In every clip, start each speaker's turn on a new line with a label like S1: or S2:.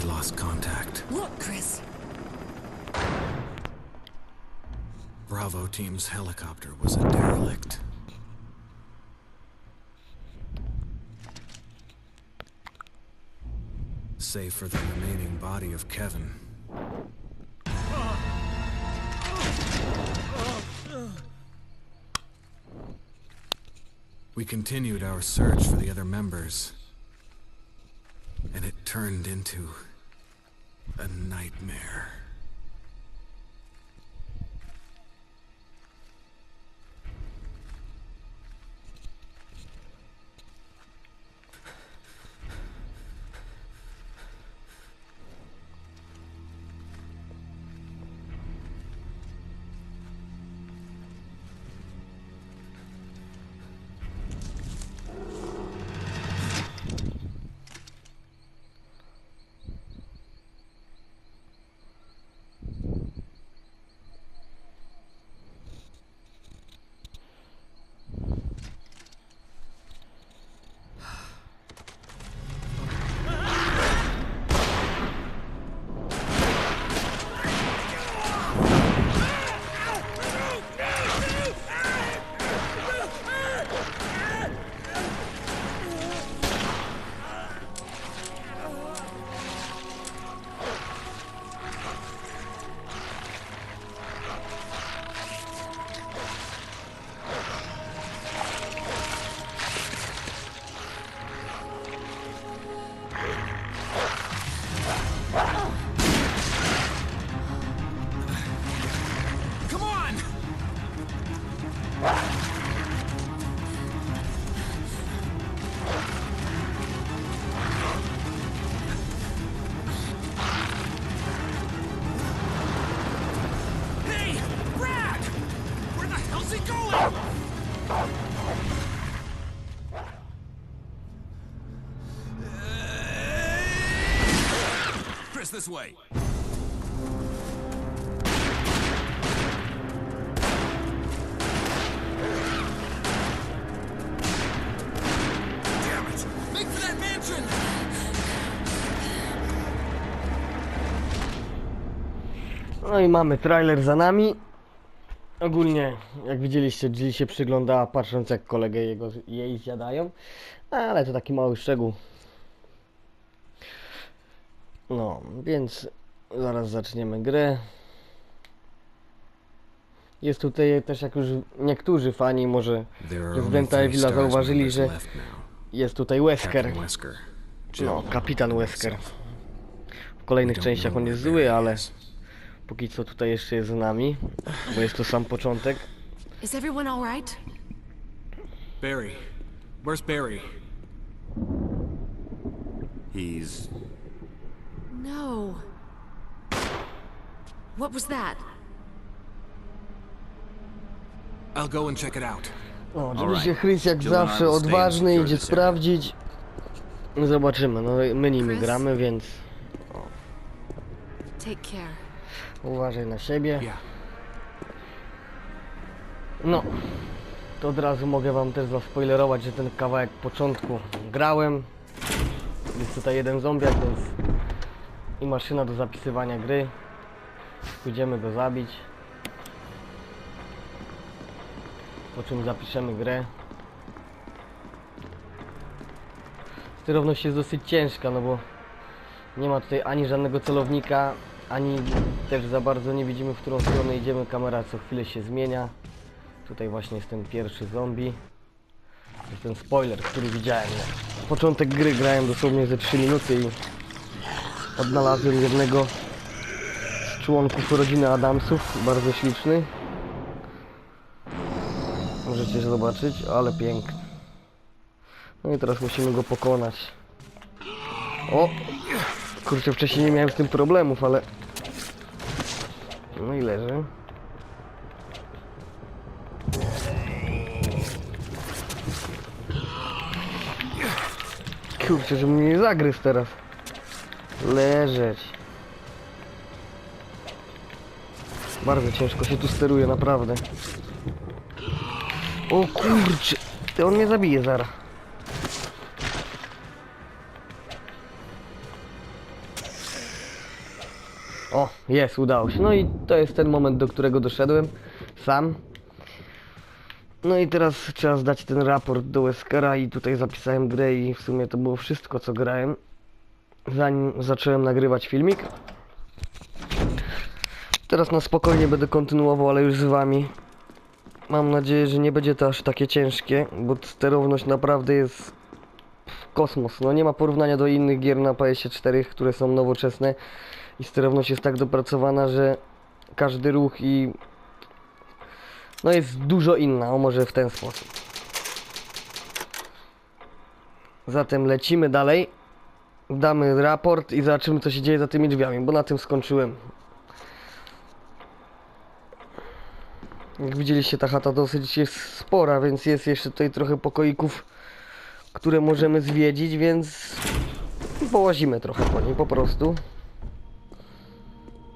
S1: We lost contact.
S2: Look, Chris.
S1: Bravo team's helicopter was a derelict. Save for the remaining body of Kevin. We continued our search for the other members, and it turned into a nightmare. Chris, this way.
S3: No i mamy trailer za nami. Ogólnie, jak widzieliście, Jill się przyglądała patrząc jak kolegę jego, jej zjadają. Ale to taki mały szczegół. No, więc zaraz zaczniemy grę. Jest tutaj też, jak już niektórzy fani może Prezydenta Evila zauważyli, że jest tutaj Wesker. No, kapitan Wesker. W kolejnych częściach on jest zły, ale póki co tutaj jeszcze jest z nami, bo jest to sam początek.
S2: Is everyone all right?
S1: Barry. Where's Barry?
S4: He's
S2: No. What was that?
S1: I'll go and check it out.
S3: O, oczywiście. Chris jak zawsze odważny idzie sprawdzić. Zobaczymy, no my nimi
S2: Chris?
S3: gramy, więc
S2: Take care.
S3: uważaj na siebie.
S1: Yeah.
S3: No, to od razu mogę wam też zaspoilerować, że ten kawałek początku grałem. Jest tutaj jeden zombiak, więc i maszyna do zapisywania gry. Pójdziemy go zabić. Po czym zapiszemy grę. Sterowność jest dosyć ciężka, no bo nie ma tutaj ani żadnego celownika, ani też za bardzo nie widzimy w którą stronę idziemy. Kamera co chwilę się zmienia. Tutaj właśnie jest ten pierwszy zombie. To jest ten spoiler, który widziałem. Początek gry grałem dosłownie ze 3 minuty i odnalazłem jednego z członków rodziny Adamsów. Bardzo śliczny. Możecie zobaczyć, ale piękny. No i teraz musimy go pokonać. O! Kurczę, wcześniej nie miałem z tym problemów, ale... No i leży. Kurczę, żeby mnie nie zagryzł teraz. Leżeć. Bardzo ciężko się tu steruje, naprawdę. O kurczę, ty on mnie zabije zaraz. O, jest, udało się. No i to jest ten moment, do którego doszedłem sam. No i teraz trzeba zdać ten raport do Weskera i tutaj zapisałem grę i w sumie to było wszystko co grałem zanim zacząłem nagrywać filmik. Teraz na spokojnie będę kontynuował, ale już z wami. Mam nadzieję, że nie będzie to aż takie ciężkie, bo sterowność naprawdę jest kosmos. No nie ma porównania do innych gier na PS4, które są nowoczesne i sterowność jest tak dopracowana, że każdy ruch i no jest dużo inna, o może w ten sposób. Zatem lecimy dalej. Damy raport i zobaczymy co się dzieje za tymi drzwiami, bo na tym skończyłem. Jak widzieliście ta chata dosyć jest spora, więc jest jeszcze tutaj trochę pokoików, które możemy zwiedzić, więc połazimy trochę po niej po prostu.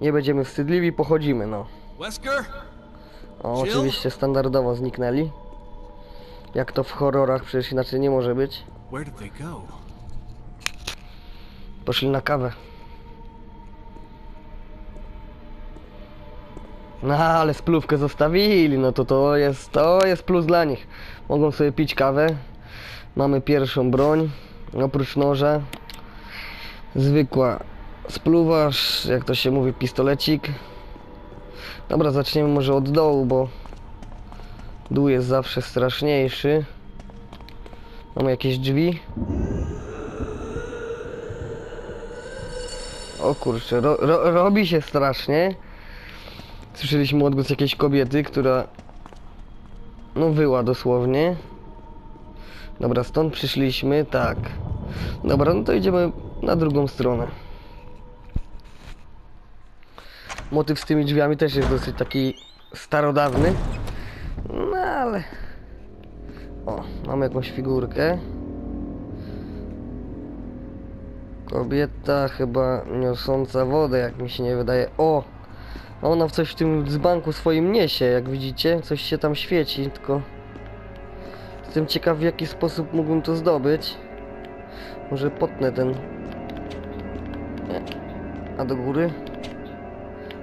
S3: Nie będziemy wstydliwi, pochodzimy no. O, oczywiście standardowo zniknęli. Jak to w horrorach, przecież inaczej nie może być.
S1: Where did they go?
S3: Poszli na kawę. No ale splówkę zostawili, no to to jest, to jest plus dla nich. Mogą sobie pić kawę. Mamy pierwszą broń, oprócz noża. Zwykła spluwasz, jak to się mówi, pistolecik. Dobra, zaczniemy może od dołu, bo dół jest zawsze straszniejszy. Mamy jakieś drzwi. O kurczę, ro, ro, robi się strasznie. Słyszeliśmy odgłos jakiejś kobiety, która no wyła dosłownie. Dobra, stąd przyszliśmy, tak. Dobra, no to idziemy na drugą stronę. Motyw z tymi drzwiami też jest dosyć taki starodawny. No ale... O, mamy jakąś figurkę. Kobieta chyba niosąca wodę, jak mi się nie wydaje. O! Ona w coś w tym dzbanku swoim niesie, jak widzicie. Coś się tam świeci, tylko... Jestem ciekaw w jaki sposób mógłbym to zdobyć. Może potnę ten... Nie. A do góry?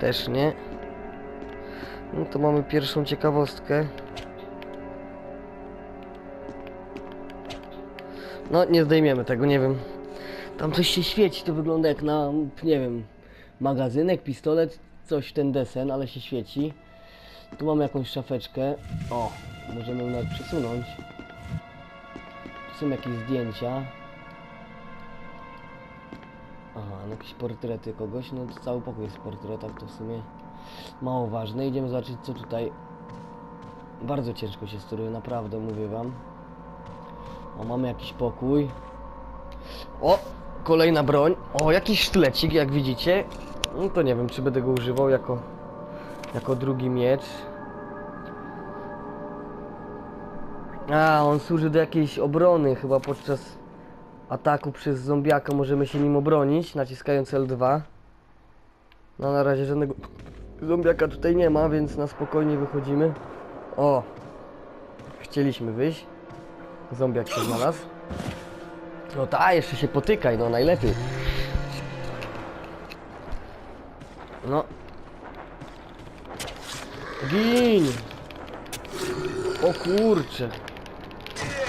S3: Też nie. No to mamy pierwszą ciekawostkę. No, nie zdejmiemy tego, nie wiem. Tam coś się świeci, to wygląda jak na, nie wiem, magazynek, pistolet, coś w ten desen, ale się świeci. Tu mamy jakąś szafeczkę. O, możemy ją nawet przesunąć. Tu są jakieś zdjęcia. Aha, no jakieś portrety kogoś, no to cały pokój jest w portretach, to w sumie mało ważne. Idziemy zobaczyć co tutaj. Bardzo ciężko się steruje, naprawdę mówię wam. O, mamy jakiś pokój. O, kolejna broń. O, jakiś sztylecik, jak widzicie. No to nie wiem, czy będę go używał jako, jako drugi miecz. A, on służy do jakiejś obrony, chyba podczas ataku przez zombiaka możemy się nim obronić, naciskając L2. No na razie żadnego zombiaka tutaj nie ma, więc na spokojnie wychodzimy. O! Chcieliśmy wyjść. Zombiak się znalazł. No ta, jeszcze się potykaj, no najlepiej. No. Gin! O kurcze.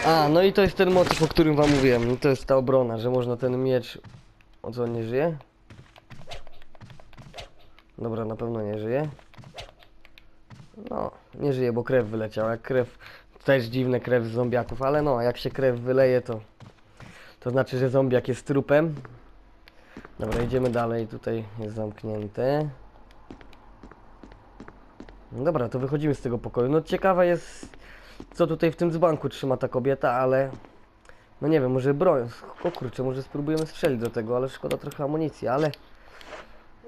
S3: A, no i to jest ten motyw, o którym wam mówiłem. No to jest ta obrona, że można ten miecz... O co, on nie żyje? Dobra, na pewno nie żyje. No, nie żyje, bo krew wyleciała. Jak krew... Też dziwne krew z zombiaków, ale no, jak się krew wyleje, to... To znaczy, że zombiak jest trupem. Dobra, idziemy dalej. Tutaj jest zamknięte. No dobra, to wychodzimy z tego pokoju. No ciekawe jest, co tutaj w tym dzbanku trzyma ta kobieta, ale... No nie wiem, może broń. O kurczę, może spróbujemy strzelić do tego, ale szkoda trochę amunicji, ale...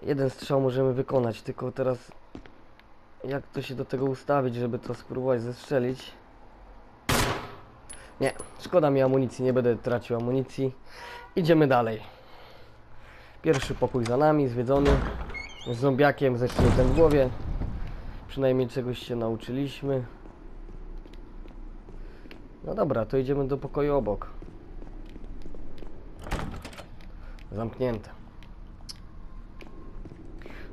S3: Jeden strzał możemy wykonać, tylko teraz... Jak to się do tego ustawić, żeby to spróbować zestrzelić? Nie, szkoda mi amunicji, nie będę tracił amunicji. Idziemy dalej. Pierwszy pokój za nami, zwiedzony. Z zombiakiem, ze sztyletem w głowie. Przynajmniej czegoś się nauczyliśmy. No dobra, to idziemy do pokoju obok. Zamknięte.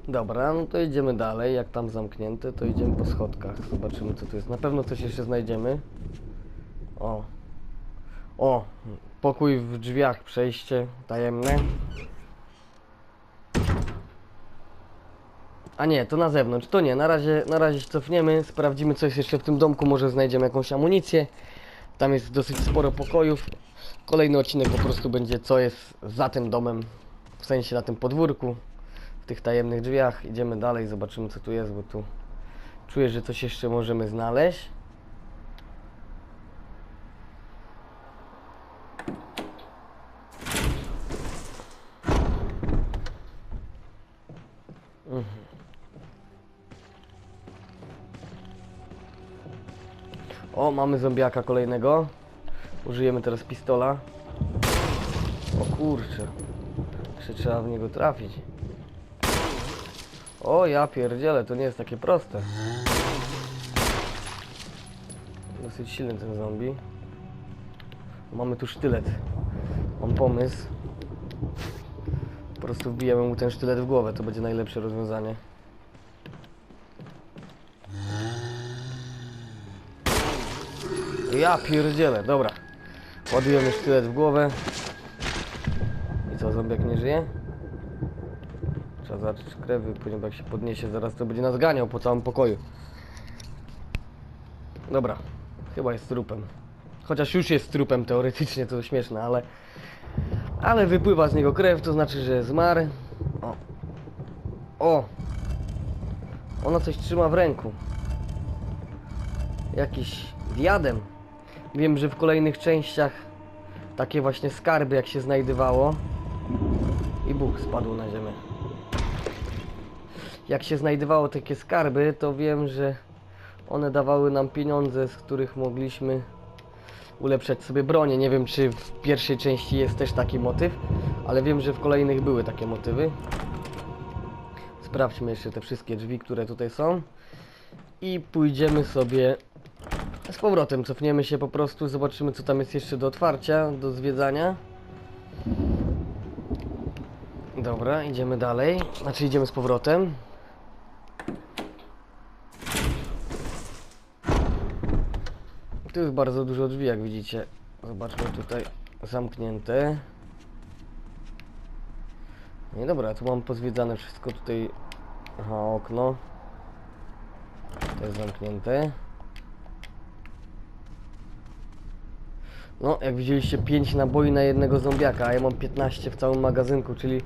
S3: Dobra, no to idziemy dalej. Jak tam zamknięte, to idziemy po schodkach. Zobaczymy co tu jest. Na pewno coś jeszcze znajdziemy. O. O, pokój w drzwiach, przejście tajemne. A nie, to na zewnątrz. To nie, na razie, na razie się cofniemy, sprawdzimy co jest jeszcze w tym domku, może znajdziemy jakąś amunicję. Tam jest dosyć sporo pokojów. Kolejny odcinek po prostu będzie co jest za tym domem, w sensie na tym podwórku, w tych tajemnych drzwiach. Idziemy dalej, zobaczymy co tu jest, bo tu czuję, że coś jeszcze możemy znaleźć. Mamy zombiaka kolejnego. Użyjemy teraz pistola. O kurczę. Jeszcze trzeba w niego trafić. O, ja pierdzielę, to nie jest takie proste. Dosyć silny ten zombie. Mamy tu sztylet. Mam pomysł. Po prostu wbijemy mu ten sztylet w głowę, to będzie najlepsze rozwiązanie. Ja pierdzielę, dobra. Ładujemy sztylet w głowę. I co, zombiak nie żyje? Trzeba zacząć krew wypłynie, bo jak się podniesie, zaraz to będzie nas ganiał po całym pokoju. Dobra, chyba jest trupem. Chociaż już jest trupem teoretycznie, to śmieszne, ale... Ale wypływa z niego krew, to znaczy, że zmarł. O. O! Ona coś trzyma w ręku. Jakiś diadem. Wiem, że w kolejnych częściach takie właśnie skarby jak się znajdywało i Bóg spadł na ziemię. Jak się znajdywało takie skarby, to wiem, że one dawały nam pieniądze, z których mogliśmy ulepszać sobie bronię. Nie wiem, czy w pierwszej części jest też taki motyw, ale wiem, że w kolejnych były takie motywy. Sprawdźmy jeszcze te wszystkie drzwi, które tutaj są. I pójdziemy sobie z powrotem. Cofniemy się po prostu, zobaczymy co tam jest jeszcze do otwarcia, do zwiedzania. Dobra, idziemy dalej. Znaczy idziemy z powrotem. Tu jest bardzo dużo drzwi, jak widzicie. Zobaczmy tutaj zamknięte. Nie dobra, tu mam pozwiedzane wszystko tutaj. Aha, okno. To jest zamknięte. No, jak widzieliście 5 naboi na jednego zombiaka, a ja mam 15 w całym magazynku, czyli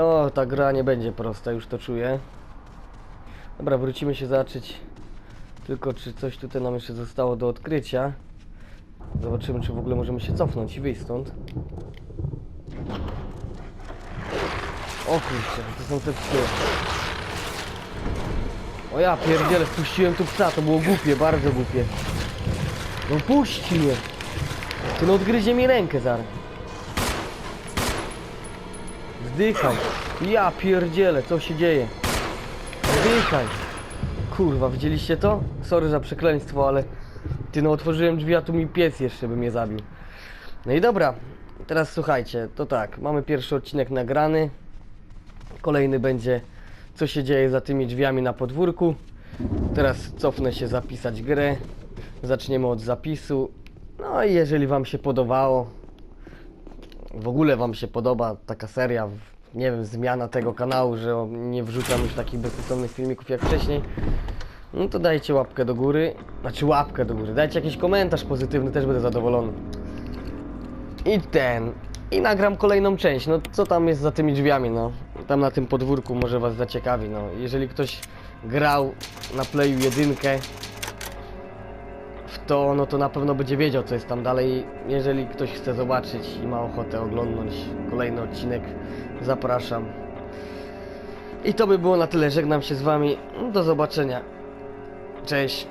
S3: o, ta gra nie będzie prosta, już to czuję. Dobra, wrócimy się zobaczyć tylko czy coś tutaj nam jeszcze zostało do odkrycia. Zobaczymy, czy w ogóle możemy się cofnąć i wyjść stąd. O kurczę, to są te psy. O ja pierdzielę, wpuściłem tu psa, to było głupie, bardzo głupie. No puści mnie. Ty no odgryzie mi rękę zaraz. Zdychaj. Ja pierdzielę, co się dzieje? Zdychaj. Kurwa, widzieliście to? Sorry za przekleństwo, ale... Ty no otworzyłem drzwi, a tu mi pies jeszcze by mnie zabił. No i dobra, teraz słuchajcie, to tak, mamy pierwszy odcinek nagrany. Kolejny będzie, co się dzieje za tymi drzwiami na podwórku. Teraz cofnę się zapisać grę. Zaczniemy od zapisu. No i jeżeli Wam się podobało, w ogóle Wam się podoba taka seria, nie wiem, zmiana tego kanału, że nie wrzucam już takich bezsensownych filmików jak wcześniej, no to dajcie łapkę do góry, znaczy łapkę do góry, dajcie jakiś komentarz pozytywny, też będę zadowolony. I ten, i nagram kolejną część, no co tam jest za tymi drzwiami, no, tam na tym podwórku może Was zaciekawi, no, jeżeli ktoś grał na Playu jedynkę, w to, no to na pewno będzie wiedział, co jest tam dalej. Jeżeli ktoś chce zobaczyć i ma ochotę oglądnąć kolejny odcinek, zapraszam. I to by było na tyle. Żegnam się z Wami. Do zobaczenia. Cześć.